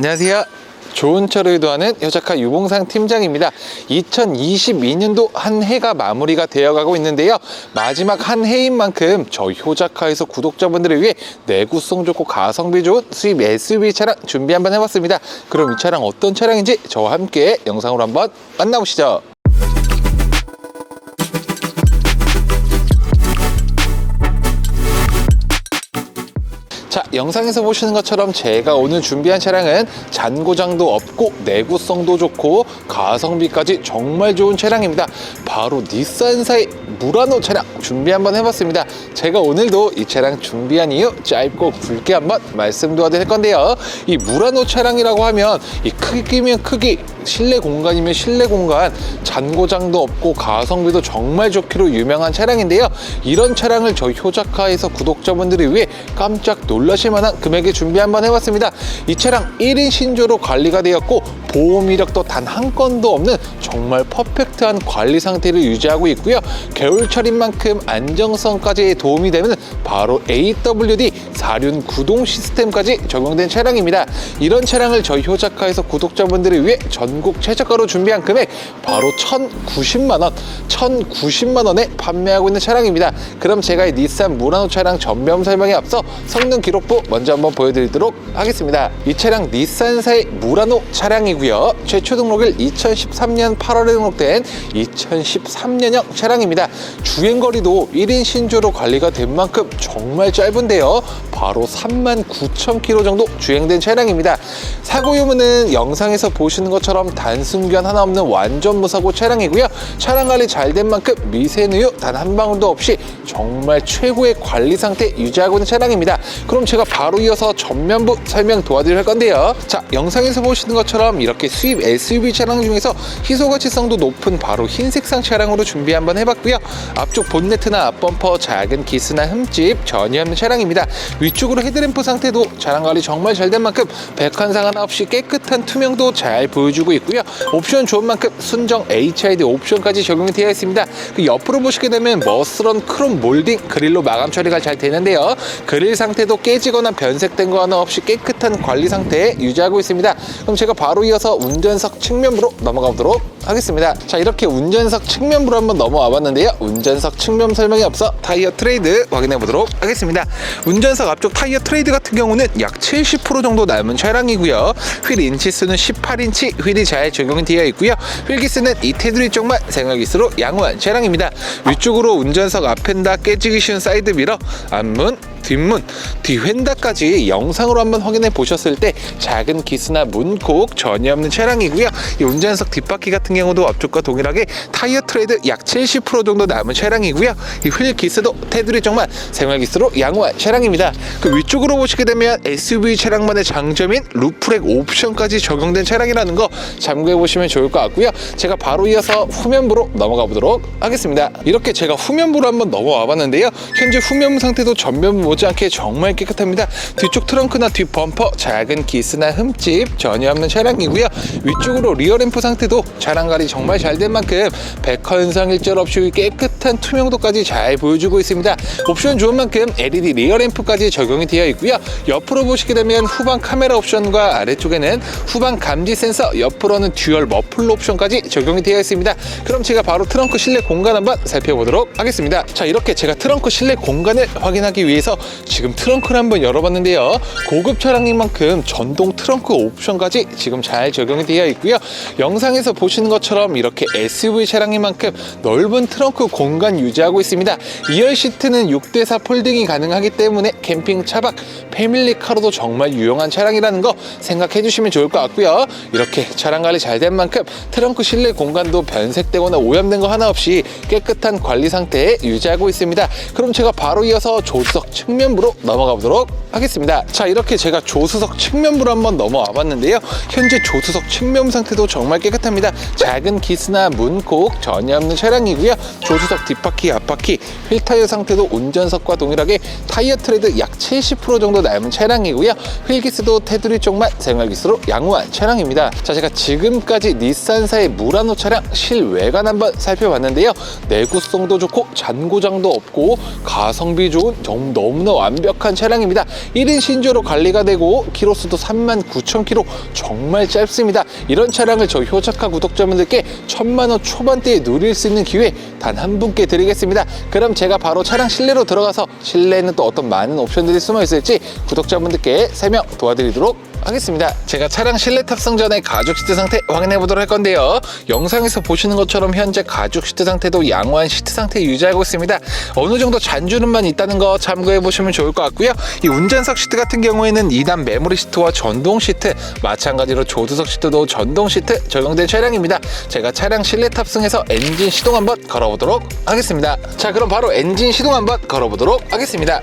안녕하세요. 좋은 차를 유도하는 여자카 유봉상 팀장입니다. 2022년도 한 해가 마무리가 되어가고 있는데요. 마지막 한 해인 만큼 저희 효자카에서 구독자분들을 위해 내구성 좋고 가성비 좋은 수입 SUV 차량 준비 한번 해봤습니다. 그럼 이 차량 어떤 차량인지 저와 함께 영상으로 한번 만나보시죠. 자, 영상에서 보시는 것처럼 제가 오늘 준비한 차량은 잔고장도 없고 내구성도 좋고 가성비까지 정말 좋은 차량입니다. 바로 닛산사의 무라노 차량 준비 한번 해봤습니다. 제가 오늘도 이 차량 준비한 이유 짧고 굵게 한번 말씀 도와드릴 건데요. 이 무라노 차량이라고 하면 이 크기면 크기, 실내 공간이면 실내 공간, 잔고장도 없고 가성비도 정말 좋기로 유명한 차량인데요. 이런 차량을 저희 효자카에서 구독자분들을 위해 깜짝 놀 라실 만한 금액에 준비 한번 해봤습니다. 이 차량 1인 신조로 관리가 되었고 보험 이력도 단 한 건도 없는 정말 퍼펙트한 관리 상태를 유지하고 있고요. 겨울철인 만큼 안정성까지 도움이 되는 바로 AWD 사륜 구동 시스템까지 적용된 차량입니다. 이런 차량을 저희 효자카에서 구독자분들을 위해 전국 최저가로 준비한 금액 바로 1,090만 원, 1,090만 원에 판매하고 있는 차량입니다. 그럼 제가 이 닛산 무라노 차량 전면 설명에 앞서 성능 기 록부 먼저 한번 보여드리도록 하겠습니다. 이 차량 닛산사의 무라노 차량이고요. 최초 등록일 2013년 8월에 등록된 2013년형 차량입니다. 주행거리도 1인 신조로 관리가 된 만큼 정말 짧은데요. 바로 3만 9천 킬로 정도 주행된 차량입니다. 사고 유무는 영상에서 보시는 것처럼 단순견 하나 없는 완전 무사고 차량이고요. 차량 관리 잘 된 만큼 미세누유 단 한 방울도 없이 정말 최고의 관리 상태 유지하고 있는 차량입니다. 그럼 제가 바로 이어서 전면부 설명 도와드릴 건데요. 자, 영상에서 보시는 것처럼 이렇게 수입 SUV 차량 중에서 희소 가치성도 높은 바로 흰색상 차량으로 준비 한번 해봤고요. 앞쪽 본네트나 앞범퍼 작은 기스나 흠집 전혀 없는 차량입니다. 위쪽으로 헤드램프 상태도 차량 관리 정말 잘 된 만큼 백환상 하나 없이 깨끗한 투명도 잘 보여주고 있고요. 옵션 좋은 만큼 순정 HID 옵션까지 적용이 되어 있습니다. 그 옆으로 보시게 되면 머스런 크롬 몰딩 그릴로 마감 처리가 잘 되는데요. 그릴 상태도 깨 지거나 변색된 거 하나 없이 깨끗한 관리 상태 유지하고 있습니다. 그럼 제가 바로 이어서 운전석 측면부로 넘어가 보도록 하겠습니다. 자 이렇게 운전석 측면부로 한번 넘어와 봤는데요. 운전석 측면 설명에 앞서 타이어 트레이드 확인해 보도록 하겠습니다. 운전석 앞쪽 타이어 트레이드 같은 경우는 약 70% 정도 남은 차량이고요. 휠 인치수는 18인치 휠이 잘 적용이 되어 있고요. 휠기스는 이 테두리 쪽만 생활기스로 양호한 차량입니다. 위쪽으로 운전석 앞엔다 깨지기 쉬운 사이드 미러, 앞문, 뒷문, 뒤휀다까지 영상으로 한번 확인해 보셨을 때 작은 기스나 문콕 전혀 없는 차량이고요. 이 운전석 뒷바퀴 같은 경우도 앞쪽과 동일하게 타이어 트레이드 약 70% 정도 남은 차량이고요. 이 휠 기스도 테두리 쪽만 생활 기스로 양호한 차량입니다. 그 위쪽으로 보시게 되면 SUV 차량만의 장점인 루프렉 옵션까지 적용된 차량이라는 거 참고해 보시면 좋을 것 같고요. 제가 바로 이어서 후면부로 넘어가 보도록 하겠습니다. 이렇게 제가 후면부로 한번 넘어와 봤는데요. 현재 후면부 상태도 전면부 못지않게 정말 깨끗합니다. 뒤쪽 트렁크나 뒷 범퍼 작은 기스나 흠집 전혀 없는 차량이고요. 위쪽으로 리어 램프 상태도 차량 관리 정말 잘 된 만큼 백헌상 일절 없이 깨끗한 투명도까지 잘 보여주고 있습니다. 옵션 좋은 만큼 LED 리어 램프까지 적용이 되어 있고요. 옆으로 보시게 되면 후방 카메라 옵션과 아래쪽에는 후방 감지 센서, 옆으로는 듀얼 머플러 옵션까지 적용이 되어 있습니다. 그럼 제가 바로 트렁크 실내 공간 한번 살펴보도록 하겠습니다. 자, 이렇게 제가 트렁크 실내 공간을 확인하기 위해서 지금 트렁크를 한번 열어봤는데요. 고급 차량인 만큼 전동 트렁크 옵션까지 지금 잘 적용이 되어 있고요. 영상에서 보시는 것처럼 이렇게 SUV 차량인 만큼 넓은 트렁크 공간 유지하고 있습니다. 2열 시트는 6대4 폴딩이 가능하기 때문에 캠핑 차박, 패밀리카로도 정말 유용한 차량이라는 거 생각해 주시면 좋을 것 같고요. 이렇게 차량 관리 잘 된 만큼 트렁크 실내 공간도 변색되거나 오염된 거 하나 없이 깨끗한 관리 상태에 유지하고 있습니다. 그럼 제가 바로 이어서 조수석 측면 부로 넘어가 보도록 하겠습니다. 자, 이렇게 제가 조수석 측면부로 한번 넘어와 봤는데요. 현재 조수석 측면 상태도 정말 깨끗합니다. 작은 기스나 문콕 전혀 없는 차량이고요. 조수석 뒷바퀴, 앞바퀴, 휠 타이어 상태도 운전석과 동일하게 타이어 트레드 약 70% 정도 남은 차량이고요. 휠 기스도 테두리 쪽만 생활 기스로 양호한 차량입니다. 자, 제가 지금까지 닛산사의 무라노 차량 실외관 한번 살펴봤는데요. 내구성도 좋고 잔고장도 없고 가성비 좋은 정- 너무 너무나 완벽한 차량입니다. 1인 신조로 관리가 되고 키로수도 39,000km 정말 짧습니다. 이런 차량을 저희 효자카 구독자분들께 천만 원 초반대에 누릴 수 있는 기회 단 한 분께 드리겠습니다. 그럼 제가 바로 차량 실내로 들어가서 실내에는 또 어떤 많은 옵션들이 숨어 있을지 구독자분들께 설명 도와드리도록 하겠습니다. 제가 차량 실내 탑승 전에 가죽 시트 상태 확인해 보도록 할 건데요. 영상에서 보시는 것처럼 현재 가죽 시트 상태도 양호한 시트 상태 유지하고 있습니다. 어느 정도 잔주름만 있다는 거 참고해 보시면 좋을 것 같고요. 이 운전석 시트 같은 경우에는 2단 메모리 시트와 전동 시트, 마찬가지로 조수석 시트도 전동 시트 적용된 차량입니다. 제가 차량 실내 탑승해서 엔진 시동 한번 걸어보도록 하겠습니다. 자, 그럼 바로 엔진 시동 한번 걸어보도록 하겠습니다.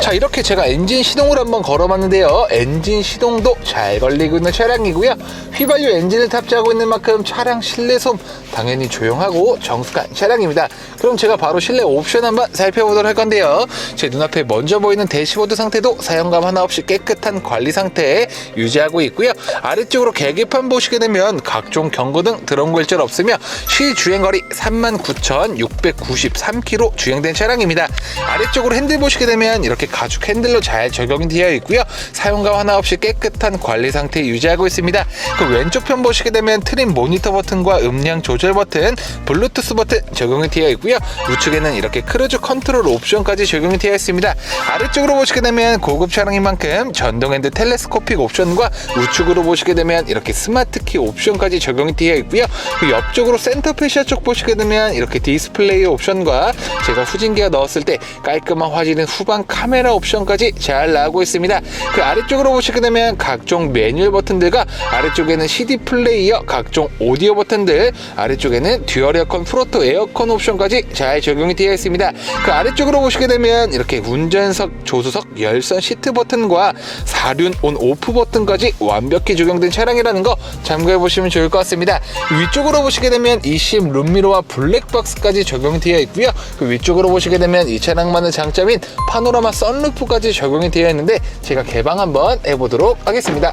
자 이렇게 제가 엔진 시동을 한번 걸어봤는데요. 엔진 시동도 잘 걸리고 있는 차량이고요. 휘발유 엔진을 탑재하고 있는 만큼 차량 실내 소음 당연히 조용하고 정숙한 차량입니다. 그럼 제가 바로 실내 옵션 한번 살펴보도록 할 건데요. 제 눈앞에 먼저 보이는 대시보드 상태도 사용감 하나 없이 깨끗한 관리 상태에 유지하고 있고요. 아래쪽으로 계기판 보시게 되면 각종 경고등 드럼 글절 없으며 시 주행거리 39,693km 주행된 차량입니다. 아래쪽으로 핸들 보시게 되면 이렇게 가죽 핸들로 잘 적용이 되어 있고요. 사용감 하나 없이 깨끗한 관리 상태 유지하고 있습니다. 그 왼쪽 편 보시게 되면 트림 모니터 버튼과 음량 조절 버튼, 블루투스 버튼 적용이 되어 있고요. 우측에는 이렇게 크루즈 컨트롤 옵션까지 적용이 되어 있습니다. 아래쪽으로 보시게 되면 고급 차량인 만큼 전동 핸드 텔레스코픽 옵션과 우측으로 보시게 되면 이렇게 스마트 키 옵션까지 적용이 되어 있고요. 그 옆쪽으로 센터 페시아 쪽 보시게 되면 이렇게 디스플레이 옵션과 제가 후진기어 넣었을 때 깔끔한 화질인 후방 카메라 옵션까지 잘 나오고 있습니다. 그 아래쪽으로 보시게 되면 각종 매뉴얼 버튼들과 아래쪽에는 CD 플레이어, 각종 오디오 버튼들, 아래쪽에는 듀얼 에어컨 프로토 에어컨 옵션까지 잘 적용이 되어 있습니다. 그 아래쪽으로 보시게 되면 이렇게 운전석, 조수석, 열선 시트 버튼과 사륜 온 오프 버튼까지 완벽히 적용된 차량이라는 거 참고해 보시면 좋을 것 같습니다. 위쪽으로 보시게 되면 이심 룸미러와 블랙박스까지 적용이 되어 있고요. 그 위쪽으로 보시게 되면 이 차량만의 장점인 파노라 마 썬루프까지 적용이 되어 있는데 제가 개방 한번 해보도록 하겠습니다.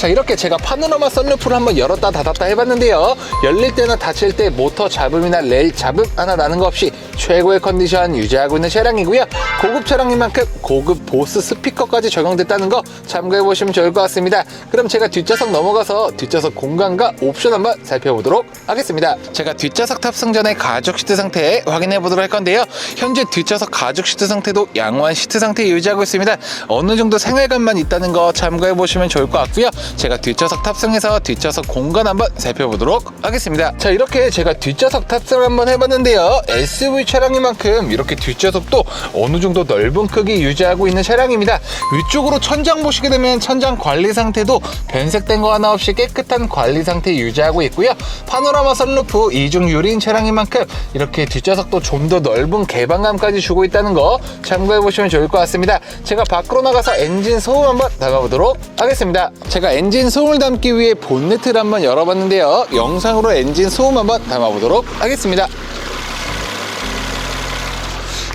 자 이렇게 제가 파노라마 썬루프를 한번 열었다 닫았다 해봤는데요. 열릴 때나 닫힐 때 모터 잡음이나 레일 잡음 하나 나는 거 없이 최고의 컨디션 유지하고 있는 차량이고요. 고급 차량인 만큼 고급 보스 스피커까지 적용됐다는 거 참고해 보시면 좋을 것 같습니다. 그럼 제가 뒷좌석 넘어가서 뒷좌석 공간과 옵션 한번 살펴보도록 하겠습니다. 제가 뒷좌석 탑승 전에 가죽 시트 상태 확인해 보도록 할 건데요. 현재 뒷좌석 가죽 시트 상태도 양호한 시트 상태 유지하고 있습니다. 어느 정도 생활감만 있다는 거 참고해 보시면 좋을 것 같고요 제가 뒷좌석 탑승해서 뒷좌석 공간 한번 살펴보도록 하겠습니다. 자, 이렇게 제가 뒷좌석 탑승을 한번 해봤는데요. SUV 차량인 만큼 이렇게 뒷좌석도 어느 정도 넓은 크기 유지하고 있는 차량입니다. 위쪽으로 천장 보시게 되면 천장 관리 상태도 변색된 거 하나 없이 깨끗한 관리 상태 유지하고 있고요. 파노라마 선루프 이중 유리인 차량인 만큼 이렇게 뒷좌석도 좀 더 넓은 개방감까지 주고 있다는 거 참고해 보시면 좋을 것 같습니다. 제가 밖으로 나가서 엔진 소음 한번 나가보도록 하겠습니다. 제가 엔진 소음을 담기 위해 본네트를 한번 열어봤는데요. 영상으로 엔진 소음 한번 담아보도록 하겠습니다.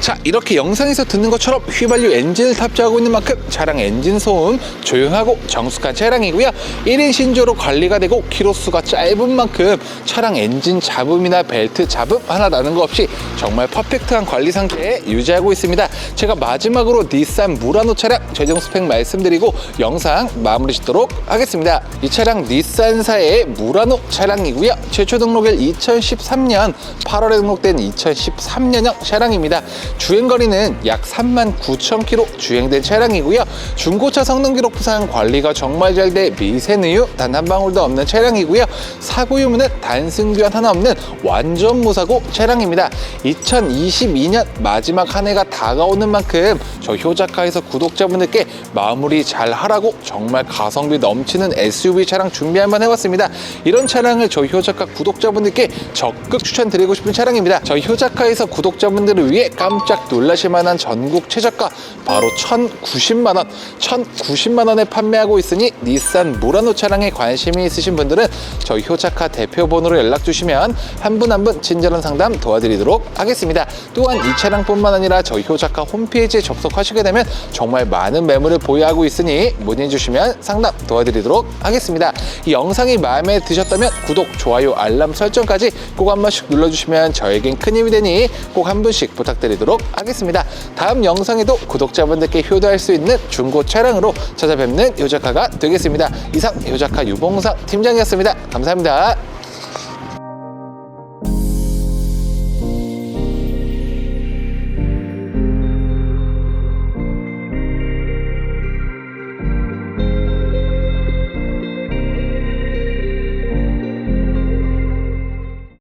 자 이렇게 영상에서 듣는 것처럼 휘발유 엔진을 탑재하고 있는 만큼 차량 엔진 소음 조용하고 정숙한 차량이고요. 1인 신조로 관리가 되고 키로수가 짧은 만큼 차량 엔진 잡음이나 벨트 잡음 하나 나는 거 없이 정말 퍼펙트한 관리 상태에 유지하고 있습니다. 제가 마지막으로 닛산 무라노 차량 최종 스펙 말씀드리고 영상 마무리 짓도록 하겠습니다. 이 차량 닛산사의 무라노 차량이고요. 최초 등록일 2013년 8월에 등록된 2013년형 차량입니다 주행거리는 약 3만 9천 킬로 주행된 차량이고요. 중고차 성능 기록부상 관리가 정말 잘 돼 미세누유 단 한 방울도 없는 차량이고요. 사고 유무는 단승 교환 하나 없는 완전 무사고 차량입니다. 2022년 마지막 한 해가 다가오는 만큼 저 효자카에서 구독자분들께 마무리 잘 하라고 정말 가성비 넘치는 SUV 차량 준비 한번 해봤습니다. 이런 차량을 저희 효자카 구독자분들께 적극 추천드리고 싶은 차량입니다. 저희 효자카에서 구독자분들을 위해 깜짝 깜짝 놀라실 만한 전국 최저가 바로 1,090만 원, 1,090만 원에 판매하고 있으니 닛산 무라노 차량에 관심이 있으신 분들은 저희 효자카 대표 번호로 연락 주시면 한분 한 분 친절한 상담 도와드리도록 하겠습니다. 또한 이 차량뿐만 아니라 저희 효자카 홈페이지에 접속하시게 되면 정말 많은 매물을 보유하고 있으니 문의 주시면 상담 도와드리도록 하겠습니다. 이 영상이 마음에 드셨다면 구독, 좋아요, 알람 설정까지 꼭 한 번씩 눌러주시면 저에겐 큰 힘이 되니 꼭한 분씩 부탁드리도록 하겠습니다. 다음 영상에도 구독자분들께 효도할 수 있는 중고 차량으로 찾아뵙는 효자카가 되겠습니다. 이상 효자카 유봉상 팀장이었습니다. 감사합니다.